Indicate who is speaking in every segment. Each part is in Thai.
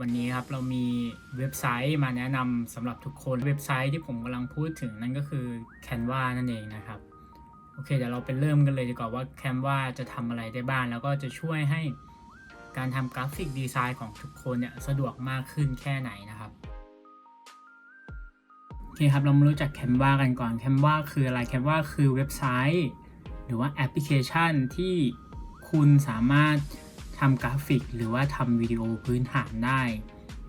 Speaker 1: วันนี้ครับเรามีเว็บไซต์มาแนะนำสำหรับทุกคนเว็บไซต์ที่ผมกำลังพูดถึงนั่นก็คือ Canva นั่นเองนะครับโอเคเดี๋ยวเราไปเริ่มกันเลยดีกว่าว่า Canva จะทำอะไรได้บ้างแล้วก็จะช่วยให้การทำกราฟิกดีไซน์ของทุกคนเนี่ยสะดวกมากขึ้นแค่ไหนนะครับโอเคครับเรามารู้จัก Canva กันก่อน Canva คืออะไร Canva คือเว็บไซต์ หรือว่าแอปพลิเคชันที่คุณสามารถ ทำกราฟิกหรือว่าทำวิดีโอพื้นฐานได้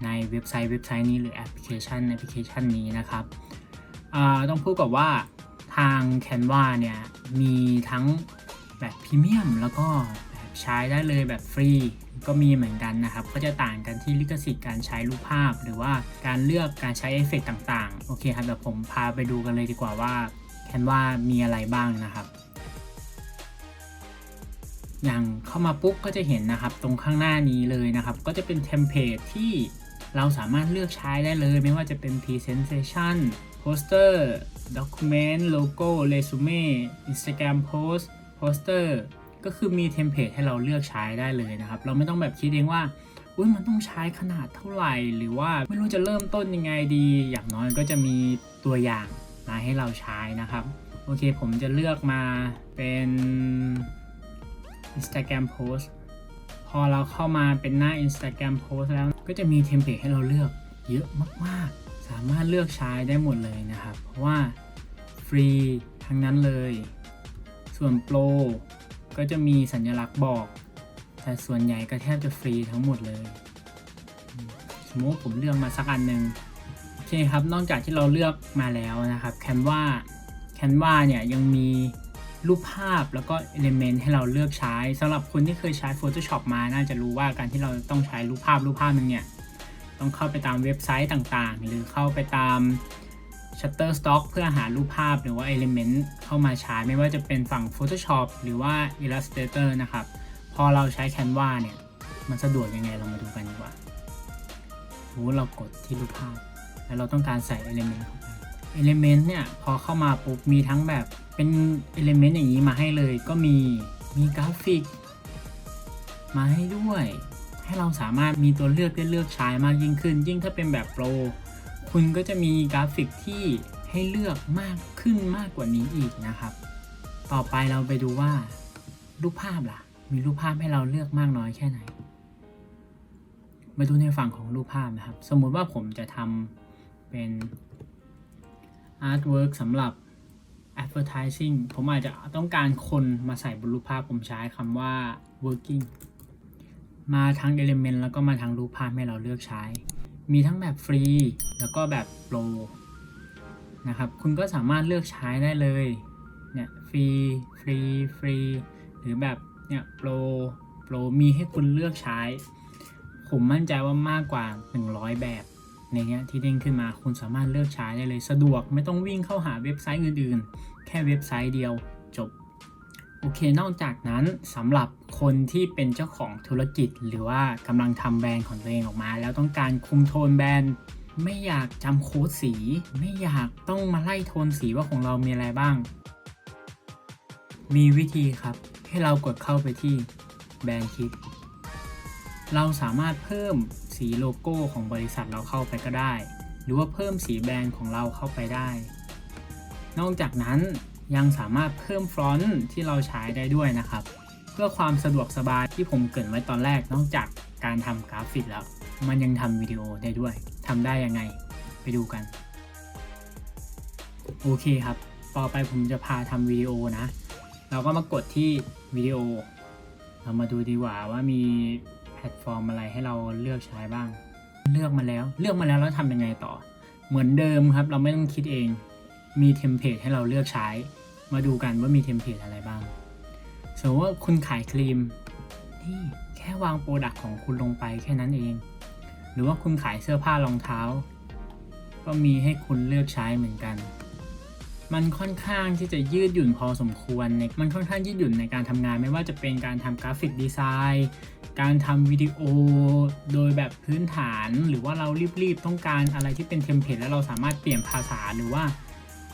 Speaker 1: ในเว็บไซต์เว็บไซต์นี้หรือแอปพลิเคชันแอปพลิเคชันนี้นะครับต้องพูดกับว่าทาง Canva เนี่ยมีทั้งแบบพรีเมียมแล้วก็แบบใช้ได้เลยแบบฟรีก็มีเหมือนกันนะครับ ก็จะต่างกันที่ลิขสิทธิ์การใช้รูปภาพ หรือว่าการเลือกการใช้เอฟเฟกต์ต่างๆ โอเคครับเดี๋ยวผมพาไปดูกันเลยดีกว่าว่า Canva มีอะไรบ้างนะครับ อย่างเข้ามาปุ๊บก็จะเห็นนะครับ ตรงข้างหน้านี้เลยนะครับ ก็จะเป็นเทมเพลตที่เราสามารถเลือกใช้ได้เลย ไม่ว่าจะเป็น Presentation Poster Document Logo Resume Instagram Post Poster ก็คือมีเทมเพลตให้เราเลือกใช้ได้เลยนะครับ เราไม่ต้องแบบคิดเองว่าอุ้ยมันต้องใช้ขนาดเท่าไหร่ หรือว่าไม่รู้จะเริ่มต้นยังไงดี อย่างน้อยก็จะมีตัวอย่างมาให้เราใช้นะครับ โอเคผมจะเลือกมาเป็น Instagram Post พอเราเข้ามาเป็นหน้า Instagram Post แล้วก็จะมีเทมเพลตให้เราเลือกเยอะมากๆ สามารถเลือกใช้ได้หมดเลยนะครับ เพราะว่าฟรีทั้งนั้นเลย ส่วนโปรก็จะมีสัญลักษณ์บอก แต่ส่วนใหญ่ก็แทบจะฟรีทั้งหมดเลยอืมสมมติผมเลือกมาสักอันหนึ่งโอเคครับ นอกจากที่เราเลือกมาแล้วนะครับ Canva Canva เนี่ยยังมี รูปภาพแล้วก็ Element ให้เราเลือกใช้สำหรับคนที่เคยใช้ Photoshop มาน่าจะรู้ว่าการที่เราต้องใช้รูปภาพรูปภาพหนึงเนี่ยต้องเข้าไปตามเว็บไซต์ต่างๆ หรือเข้าไปตาม Shutterstock เพื่อหารูปภาพหรือว่า Element เข้ามาใช้ไม่ว่าจะเป็นฝั่ง Photoshop หรือว่า Illustrator นะครับ พอเราใช้ Canva เนี่ยมันสะดวกยังไงเรามาดูกันดีกว่าสมมติเรากดที่รูปภาพ แล้วเราต้องการใส่ Element เข้าไป Element เนี่ย พอเข้ามาปุ๊บมีทั้งแบบเป็น Element อย่างนี้มาให้เลยก็มีมีกราฟิก มาให้ด้วย ให้เราสามารถมีตัวเลือกได้เลือกใช้มากยิ่งขึ้น ยิ่งถ้าเป็นแบบโปรคุณก็จะมีกราฟิกที่ให้เลือกมากขึ้นมากกว่านี้อีกนะครับ ต่อไปเราไปดูว่า รูปภาพล่ะ มีรูปภาพให้เราเลือกมากน้อยแค่ไหน มาดูในฝั่งของรูปภาพนะครับ สมมุติว่าผมจะทำเป็น artwork สำหรับ advertising ผมอาจจะต้องการคนมาใส่บนรูปภาพผมใช้คำว่า working มาทั้ง element แล้วก็มาทั้งรูปภาพให้เราเลือกใช้ มีทั้งแบบฟรี แล้วก็แบบโปรนะครับ คุณก็สามารถเลือกใช้ได้เลย เนี่ยฟรี ฟรี ฟรี หรือแบบเนี่ยโปร โปรมีให้คุณเลือกใช้ ผมมั่นใจว่ามากกว่า 100 แบบ ในเนี้ยที่เด้งขึ้นมาคุณสามารถเลือกใช้ได้เลยสะดวกไม่ต้องวิ่งเข้าหาเว็บไซต์อื่นๆ แค่เว็บไซต์เดียวจบโอเคนอกจากนั้นสำหรับคนที่เป็นเจ้าของธุรกิจ หรือว่ากำลังทำแบรนด์ของตัวเองออกมา แล้วต้องการคุมโทนแบรนด์ ไม่อยากจำโค้ดสี ไม่อยากต้องมาไล่โทนสีว่าของเรามีอะไรบ้าง มีวิธีครับ ให้เรากดเข้าไปที่แบรนด์คิด เราสามารถเพิ่มสีโลโก้ของบริษัทเราเข้าไปก็ได้ หรือว่าเพิ่มสีแบรนด์ของเราเข้าไปได้ นอกจากนั้นยังสามารถเพิ่มฟอนต์ที่เราใช้ได้ด้วยนะครับ เพื่อความสะดวกสบายที่ผมเกรินไว้ตอนแรกนอกจากการทำกราฟิกแล้ว มันยังทำวิดีโอได้ด้วยทำได้ยังไงไปดูกัน โอเคครับต่อไปผมจะพาทำวิดีโอนะ เราก็มากดที่วิดีโอ เรามาดูดีกว่าว่ามี พลตฟอร์มอะไรให้เราเลือกใช้บ้าง เลือกมาแล้ว เลือกมาแล้วแล้วทำยังไงต่อ เหมือนเดิมครับ เราไม่ต้องคิดเอง มีเทมเพลตให้เราเลือกใช้ มาดูกันว่ามีเทมเพลตอะไรบ้าง สมมติว่าคุณขายครีม นี่แค่วางโปรดักต์ของคุณลงไปแค่นั้นเอง หรือว่าคุณขายเสื้อผ้ารองเท้า ก็มีให้คุณเลือกใช้เหมือนกัน มันค่อนข้างที่จะยืดหยุ่นพอสมควรในมันค่อนข้างยืดหยุ่นในการทำงาน ไม่ว่าจะเป็นการทำกราฟิกดีไซน์ การทำวิดีโอโดยแบบพื้นฐาน หรือว่าเรารีบๆต้องการอะไรที่เป็นเทมเพลตแล้วเราสามารถเปลี่ยนภาษาหรือว่า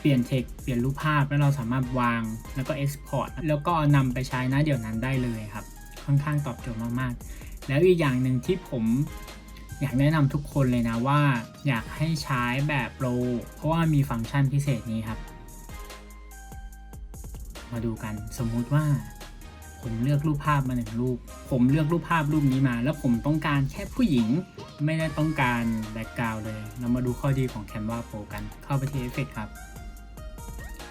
Speaker 1: เปลี่ยนเทคเปลี่ยนรูปภาพแล้วเราสามารถวางแล้วก็เอ็กซ์พอร์ตแล้วก็นำไปใช้นะเดี๋ยวนั้นได้เลยครับ ค่อนข้างตอบโจทย์มากๆ แล้วอีกอย่างหนึ่งที่ผมอยากแนะนำทุกคนเลยนะว่า อยากให้ใช้แบบโปรเพราะว่ามีฟังก์ชันพิเศษนี้ครับ มาดูกัน สมมุติว่า ผมเลือกรูปภาพมาหนึ่งรูป ผมเลือกรูปภาพรูปนี้มา แล้วผมต้องการแค่ผู้หญิง ไม่ได้ต้องการแบ็กกราวเลย เรามาดูข้อดีของ Canva Pro กัน เข้าไปที่ Effect ครับ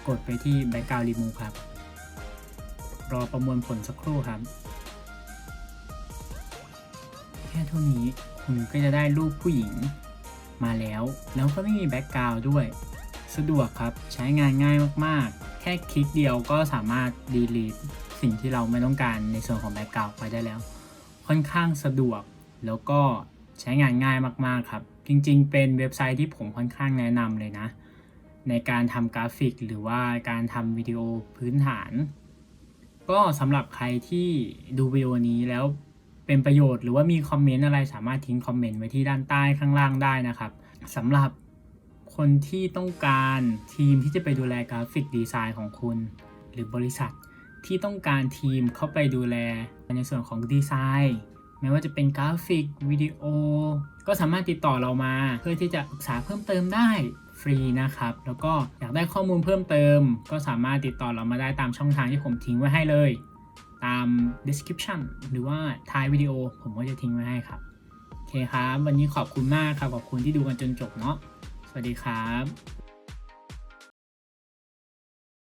Speaker 1: กดไปที่ Background Remove ครับ รอประมวลผลสักครู่ครับ แค่เท่านี้คุณก็จะได้รูปผู้หญิงมาแล้ว แล้วก็ไม่มีแบ็กกราวด้วย สะดวกครับ ใช้งานง่ายมาก ๆ แค่คลิกเดียวก็สามารถ delete สิ่งที่เราไม่ต้องการในส่วนของแบ็กกราวไปได้แล้ว ค่อนข้างสะดวกแล้วก็ใช้งานง่ายมาก ๆ ครับ จริง ๆ เป็นเว็บไซต์ที่ผมค่อนข้างแนะนำเลยนะ ในการทำกราฟิกหรือว่าการทำวิดีโอพื้นฐาน ก็สำหรับใครที่ดูวิดีโอนี้แล้วเป็นประโยชน์หรือว่ามีคอมเมนต์อะไรสามารถทิ้งคอมเมนต์ไว้ที่ด้านใต้ข้างล่างได้นะครับสำหรับ คนที่ต้องการทีมที่จะไปดูแลกราฟิกดีไซน์ของคุณ หรือบริษัทที่ต้องการทีมเข้าไปดูแลในส่วนของดีไซน์ไม่ว่าจะเป็นกราฟิกวิดีโอ ก็สามารถติดต่อเรามา เพื่อที่จะปรึกษาเพิ่มเติมได้ฟรีนะครับ แล้วก็อยากได้ข้อมูลเพิ่มเติม ก็สามารถติดต่อเรามาได้ตามช่องทางที่ผมทิ้งไว้ให้เลย ตาม description หรือว่าท้ายวิดีโอผมก็จะทิ้งไว้ให้ครับ โอเคครับ วันนี้ขอบคุณมากครับ ขอบคุณที่ดูกันจนจบเนาะ สวัสดีครับ